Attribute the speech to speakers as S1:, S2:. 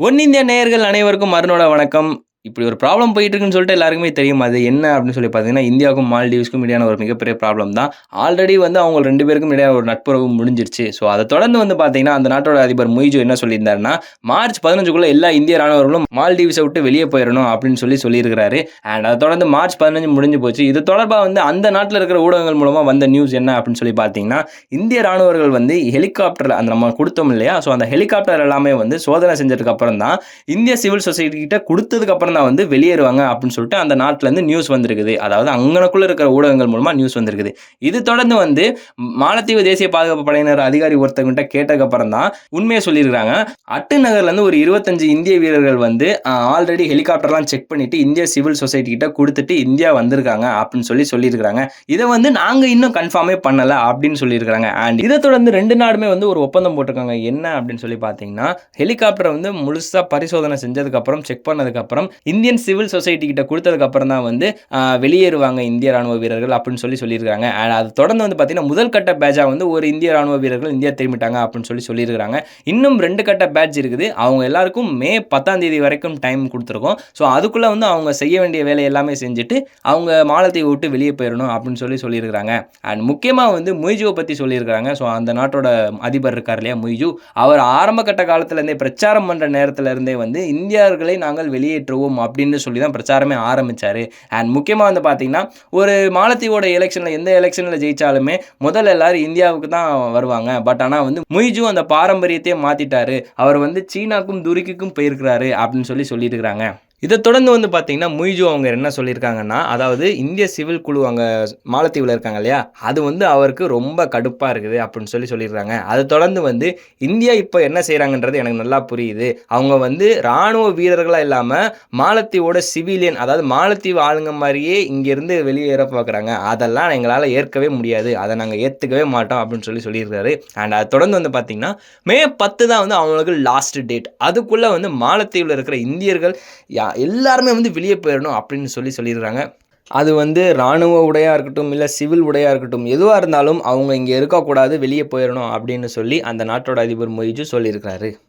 S1: ஒன்னிந்திய நேயர்கள் அனைவருக்கும் மறுநோட வணக்கம். இப்படி ஒரு ப்ராப்ளம் போயிட்டு இருக்குன்னு சொல்லிட்டு எல்லாருக்குமே தெரியும்? அது என்ன அப்படின்னு சொல்லி பார்த்தீங்கன்னா இந்தியாவுக்கும் மால்டீவ்ஸ்க்கும் இடையான ஒரு மிகப்பெரிய ப்ராப்ளம் தான். ஆல்ரெடி வந்து அவங்க ரெண்டு பேருக்கும் இடையான ஒரு நட்புறவு முடிஞ்சிருச்சு. ஸோ அதை தொடர்ந்து வந்து பார்த்தீங்கன்னா அந்த நாட்டோட அதிபர் மொய்ஜு என்ன சொல்லியிருந்தாருன்னா மார்ச் பதினஞ்சுக்குள்ளே எல்லா இந்திய ராணுவர்களும் மால்டீவ்ஸை விட்டு வெளியே போயிடணும் அப்படின்னு சொல்லி சொல்லியிருக்கிறாரு. அண்ட் அதை தொடர்ந்து மார்ச் பதினஞ்சு முடிஞ்சு போச்சு. இது தொடர்பாக வந்து அந்த நாட்டில் இருக்கிற ஊடகங்கள் மூலமாக வந்த நியூஸ் என்ன அப்படின்னு சொல்லி பார்த்தீங்கன்னா இந்திய ராணுவர்கள் வந்து ஹெலிகாப்டர் அந்த நம்ம கொடுத்தோம் இல்லையா? ஸோ அந்த ஹெலிகாப்டர் எல்லாமே வந்து சோதனை செஞ்சதுக்கு அப்புறம் தான் இந்திய சிவில் சொசைட்டி கிட்ட கொடுத்ததுக்கு அப்புறம் தான் வந்து வெளியேறுவாங்க அப்படின்னு சொல்லிட்டு அந்த நாட்டிலேருந்து நியூஸ் வந்திருக்குது. அதாவது அங்கனக்குள்ளே இருக்கிற ஊடகங்கள் மூலமாக நியூஸ் வந்திருக்குது. இது தொடர்ந்து வந்து மாலத்தீவு தேசிய பாதுகாப்பு படையினர் அதிகாரி ஒருத்தவங்கிட்ட கேட்டதுக்கப்புறம் தான் உண்மையை சொல்லியிருக்காங்க அட்டு நகர்லேருந்து ஒரு இருபத்தஞ்சு இந்திய வீரர்கள் வந்து ஆல்ரெடி ஹெலிகாப்டர்லாம் செக் பண்ணிட்டு இந்திய சிவில் சொசைட்டி கிட்ட கொடுத்துட்டு இந்தியா வந்திருக்காங்க அப்படின்னு சொல்லி சொல்லியிருக்காங்க இதை வந்து நாங்கள் இன்னும் கன்ஃபார்மே பண்ணலை அப்படின்னு சொல்லியிருக்காங்க அண்ட் இதை தொடர்ந்து ரெண்டு நாடுமே வந்து ஒரு ஒப்பந்தம் போட்டிருக்காங்க. என்ன அப்படின்னு சொல்லி பார்த்தீங்கன்னா ஹெலிகாப்டரை வந்து முழுசாக பரிசோதனை செஞ்சதுக்கப்புறம் செக் பண்ணதுக்கப்புறம் இந்தியன் சிவில் சொசைட்டி கிட்ட கொடுத்ததுக்கு அப்புறம் தான் வந்து வெளியேறுவாங்க இந்திய ராணுவ வீரர்கள் அப்படின்னு சொல்லி சொல்லியிருக்காங்க அண்ட் அது தொடர்ந்து வந்து பார்த்தீங்கன்னா முதல் கட்ட பேட்சாக வந்து ஒரு இந்திய ராணுவ வீரர்கள் இந்தியா திரும்பிட்டாங்க அப்படின்னு சொல்லி சொல்லியிருக்காங்க இன்னும் ரெண்டு கட்ட பேட்ச் இருக்குது. அவங்க எல்லாருக்கும் மே பத்தாம் தேதி வரைக்கும் டைம் கொடுத்துருக்கோம். ஸோ அதுக்குள்ளே வந்து அவங்க செய்ய வேண்டிய வேலை எல்லாமே செஞ்சுட்டு அவங்க மாலத்தை விட்டு வெளியே போயிடணும் அப்படின்னு சொல்லி சொல்லியிருக்கிறாங்க. அண்ட் முக்கியமாக வந்து முய்ஜுவை பற்றி சொல்லியிருக்காங்க ஸோ அந்த நாட்டோட அதிபர் இருக்கார் இல்லையா முய்ஜு. அவர் ஆரம்ப கட்ட காலத்துலேருந்தே பிரச்சாரம் பண்ணுற நேரத்துலேருந்தே வந்து இந்தியர்களை நாங்கள் வெளியேற்றுவோம் அப்படின்னு சொல்லி தான் பிரச்சாரமே ஆரம்பித்தார் அண்ட் முக்கியமாக வந்து பார்த்தீங்கன்னா ஒரு மாலத்தீவோட எலெக்ஷனில் எந்த எலெக்ஷனில் ஜெயித்தாலுமே முதல்ல எல்லாரும் இந்தியாவுக்கு தான் வருவாங்க. பட் ஆனால் வந்து மொய்ஜு அந்த பாரம்பரியத்தையே மாற்றிட்டாரு அவர் வந்து சீனாக்கும் துருக்கிக்கும் போயிருக்கிறாரு அப்படின்னு சொல்லி சொல்லியிருக்கிறாங்க இதை தொடர்ந்து வந்து பார்த்தீங்கன்னா முய்ஜு அவங்க என்ன சொல்லியிருக்காங்கன்னா அதாவது இந்திய சிவில் குழு அங்கே மாலத்தீவில் இருக்காங்க இல்லையா? அது வந்து அவருக்கு ரொம்ப கடுப்பாக இருக்குது அப்படின்னு சொல்லி சொல்லியிருக்காங்க. அதை தொடர்ந்து வந்து இந்தியா இப்போ என்ன செய்கிறாங்கன்றது எனக்கு நல்லா புரியுது. அவங்க வந்து இராணுவ வீரர்களாக இல்லாமல் மாலத்தீவோட சிவிலியன் அதாவது மாலத்தீவு ஆளுங்க மாதிரியே இங்கேருந்து வெளியேற பார்க்குறாங்க அதெல்லாம் எங்களால் ஏற்கவே முடியாது. அதை நாங்கள் ஏற்றுக்கவே மாட்டோம் அப்படின்னு சொல்லி சொல்லியிருக்காரு. அண்ட் அதை தொடர்ந்து வந்து பார்த்தீங்கன்னா மே பத்து தான் வந்து அவங்களுக்கு லாஸ்ட் டேட் அதுக்குள்ளே வந்து மாலத்தீவில் இருக்கிற இந்தியர்கள் யா எல்லாருமே வந்து வெளியே போயிடணும் அப்படின்னு சொல்லி சொல்லிடுறாங்க அது வந்து இராணுவ உடையாக இருக்கட்டும் இல்லை சிவில் உடையாக இருக்கட்டும் எதுவாக இருந்தாலும் அவங்க இங்கே இருக்கக்கூடாது வெளியே போயிடணும் அப்படின்னு சொல்லி அந்த நாட்டோட அதிபர் மொய்ஜு சொல்லியிருக்கிறாரு.